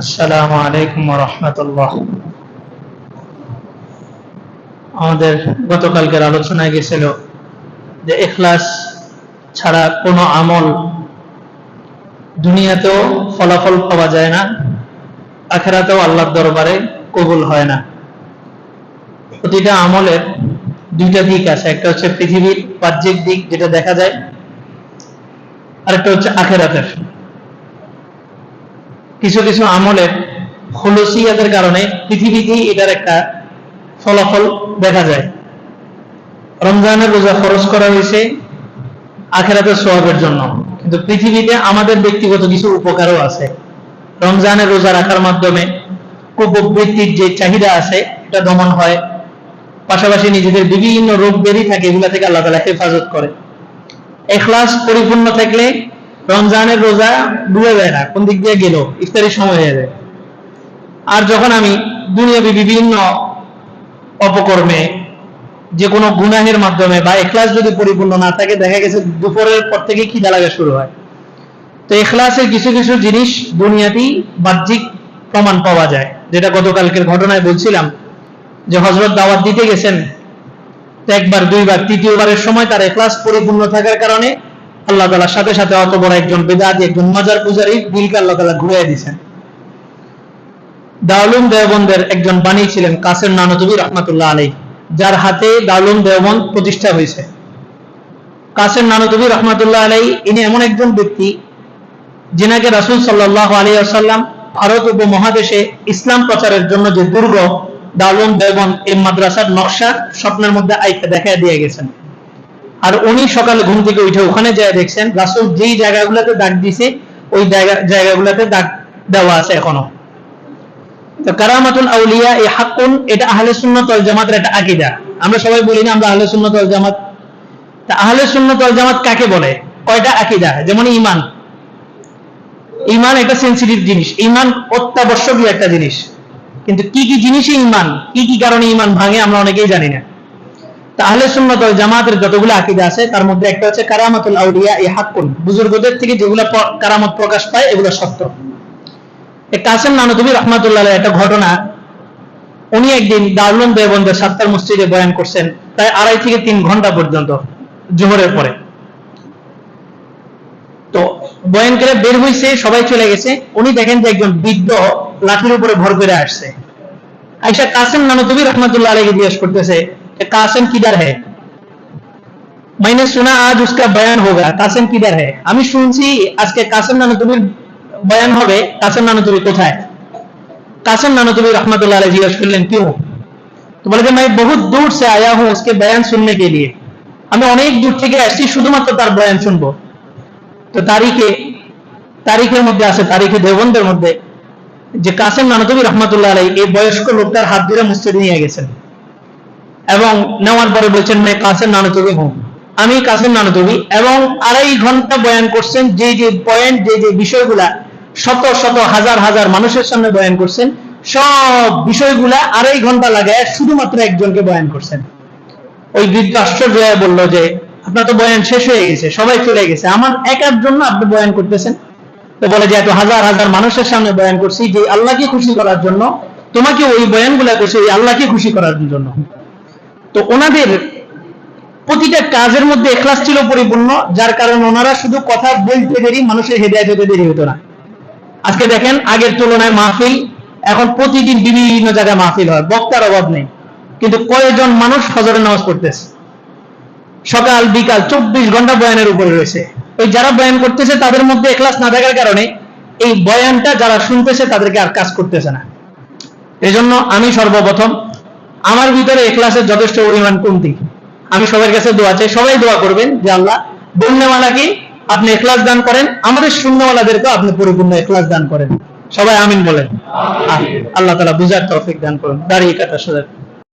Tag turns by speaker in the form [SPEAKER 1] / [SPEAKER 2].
[SPEAKER 1] আসসালামু আলাইকুম রহমতুল্লাহ। আমাদের গতকালকের আলোচনায় গেছিল যে এখলাস ছাড়া কোনো আমল দুনিয়াতেও ফলাফল পাওয়া যায় না, আখেরাতেও আল্লাহর দরবারে কবুল হয় না। প্রতিটা আমলের দুইটা দিক আছে, একটা হচ্ছে পৃথিবীর বাহ্যিক দিক যেটা দেখা যায়, আরেকটা হচ্ছে আখেরাতের। কিছু কিছু আমলের হলসিয়াতের কারণে পৃথিবীতেই এটার একটা ফলাফল দেখা যায়। রমজানের রোজা খরচ করা হয়েছে আখেরাতের সোয়াবের জন্য। কিন্তু পৃথিবীতে আমাদের ব্যক্তিগত কিছু উপকারও আছে। রমজানের রোজা রাখার মাধ্যমে কুপবৃত্তির যে চাহিদা আছে, এটা দমন হয়। পাশাপাশি নিজেদের বিভিন্ন রোগ বেরি থাকে, এগুলা থেকে আল্লাহ তালা হেফাজত করে। এখলাস পরিপূর্ণ থাকলে রমজানের রোজা ডুবে যায় না, কোন দিক দিয়ে গেল, ইফতারির সময় হয়ে যায়। আর যখন আমি দুনিয়াবি বিভিন্ন অপকর্মে, যে কোনো গুনাহের মাধ্যমে বা এখলাস যদি পরিপূর্ণ না থাকে, দেখা গেছে দুপুরের পর থেকে খিদা লাগা শুরু হয়। তো এখলাসের কিছু কিছু জিনিস দুনিয়াতেই বাহ্যিক প্রমাণ পাওয়া যায়, যেটা গতকালকের ঘটনায় বলছিলাম, যে হজরত দাওয়াত দিতে গেছেন একবার, দুইবার, তৃতীয়বারের সময় তার এখলাস পরিপূর্ণ থাকার কারণে আল্লাহ তালার সাথে সাথে অত বড় একজন বেদাদি একজন মাজার পূজারী দিলকে আল্লাহ তালা ঘুরিয়ে দিয়েছেন দাউলুম দেওবন্দের একজন বাণী ছিলেন কাসের নানতবী রহমাতুল্লাহ আলাই যার হাতে দাউলুম দেওবন্দ প্রতিষ্ঠা হয়েছে। কাসের নানতবী রহমাতুল্লাহ আলাই ইনি এমন একজন ব্যক্তি যিনাকে রাসুল সাল্লাহ আলী আসাল্লাম ভারত উপমহাদেশে ইসলাম প্রচারের জন্য যে দুর্গ দাউলুম দেওবন্দ এই মাদ্রাসার নকশা স্বপ্নের মধ্যে আইকে দেখা দিয়ে গেছেন। আর উনি সকালে ঘুম থেকে উঠে ওখানে যায় দেখছেন রাসুল যেই জায়গাগুলোতে দাগ দিছে, ওই জায়গা, জায়গাগুলোতে দাগ দেওয়া আছে এখনও। তো কারামাতুল আউলিয়া, এই হাক্কুন, এটা আহলে সুন্নত ওয়াল জামাতের একটা আকীদা। আমরা সবাই বলি না আমরা আহলে সুন্নত ওয়াল জামাত। তা আহলে সুন্নত ওয়াল জামাত কাকে বলে? কয়টা আকীদা? যেমন ঈমান ঈমান একটা সেন্সিটিভ জিনিস। ঈমান অত্যাবশ্যকীয় একটা জিনিস। কিন্তু কি কি জিনিসই ঈমান কি কি কারণে ঈমান ভাঙে আমরা অনেকেই জানি না। তাহলে সুন্নত জামাতের যতগুলো আকীদা আছে, তার মধ্যে একটা হচ্ছে কারামাতুল আউলিয়া, এই হাক্কুন বুজুর্গদের থেকে যেগুলো কারামত প্রকাশ পায়, এগুলো সত্য। কাসেম নানতুবি রহমাতুল্লাহ একটা ঘটনা। উনি একদিন দারুলুম দেবন্দের সাত্তার মসজিদে বয়ান করছেন, প্রায় আড়াই থেকে তিন ঘণ্টা পর্যন্ত, জোহরের পরে। তো বয়ান করে বের হয়েছে সবাই চলে গেছে। উনি দেখেন যে একজন বৃদ্ধ লাঠির উপরে ভর করে আসছে। আইসা কাসেম নানতুবি রহমাতুল্লাহ আলাইকে জিজ্ঞেস করতেছে कासम किधर है? मैंने सुना आज उसका बयान होगा। कासम किधर है? हमें सुन आज के कासम नानतुबीर बयान हो गए। कासम नानतुबी कथा है? कासम नानतुबी रहमतुल्ला जिज्ञस कर लें क्यों? तो बोले कि मैं बहुत दूर से आया हूँ उसके बयान सुनने के लिए। हमें अनेक दूर थे ऐसी शुद्धम तार बयान सुनब तो तारीखे तारीखे मध्य आारीखे देवंदर मध्य जो कासम नानतुबी रहमतुल्ला बयस्क लोकटार हाथ दूर मुस्तुदी नहीं गेसें এবং নেওয়ার পরে বলছেন मैं কাসিম নানতবী হুম। আমি কাসিম নানতবী এবং আড়াই ঘণ্টা বয়ান করছেন, যে যে পয়েন্ট যে যে বিষয়গুলা শত শত হাজার হাজার মানুষের সামনে বয়ান করছেন, সব বিষয়গুলা আড়াই ঘণ্টা লাগায় শুধুমাত্র একজনকে বয়ান করছেন। ওই বৃদ্ধ আশ্চর্য হয়ে বলল যে, আপনার তো বয়ান শেষ হয়ে গেছে, সবাই চলে গেছে। আমার একার জন্য আপনি বয়ান করতেছেন? তো বলে যে, এত হাজার হাজার মানুষের সামনে বয়ান করছি যে, আল্লাহকে খুশি করার জন্য তোমাকে ওই বয়ানগুলা করছে ওই আল্লাহকে খুশি করার জন্য। তো ওনাদের প্রতিটা কাজের মধ্যে এখলাস ছিল পরিপূর্ণ, যার কারণে ওনারা শুধু কথা বলতে দেরি, মানুষের হেদায়ত হতে দেরি হতো না। আজকে দেখেন, আগের তুলনায় মাহফিল, এখন প্রতিদিন বিভিন্ন জায়গায় মাহফিল হয়, বক্তার অভাব নেই। কিন্তু কয়েকজন মানুষ ফজরের নামাজ পড়তেছে। সকাল, বিকাল চব্বিশ ঘণ্টা বয়ানের উপরে রয়েছে। ওই যারা বয়ান করতেছে, তাদের মধ্যে এখলাস না থাকার কারণে এই বয়ানটা যারা শুনতেছে, তাদেরকে আর কাজ করতেছে না। এজন্য আমি সর্বপ্রথম আমার ভিতরে এখলাসের যথেষ্ট পরিমাণ কমতি। আমি সবার কাছে দোয়া চাই, সবাই দোয়া করবেন যে আল্লাহ বন্যাওয়ালাকে আপনি এখলাস দান করেন, আমাদের শূন্যওয়ালাদেরকে আপনি পরিপূর্ণ এখলাস দান করেন। সবাই আমিন বলেন। আল্লাহ তালা বুঝার তৌফিক দান করেন। দাঁড়িয়ে কাটা সোজা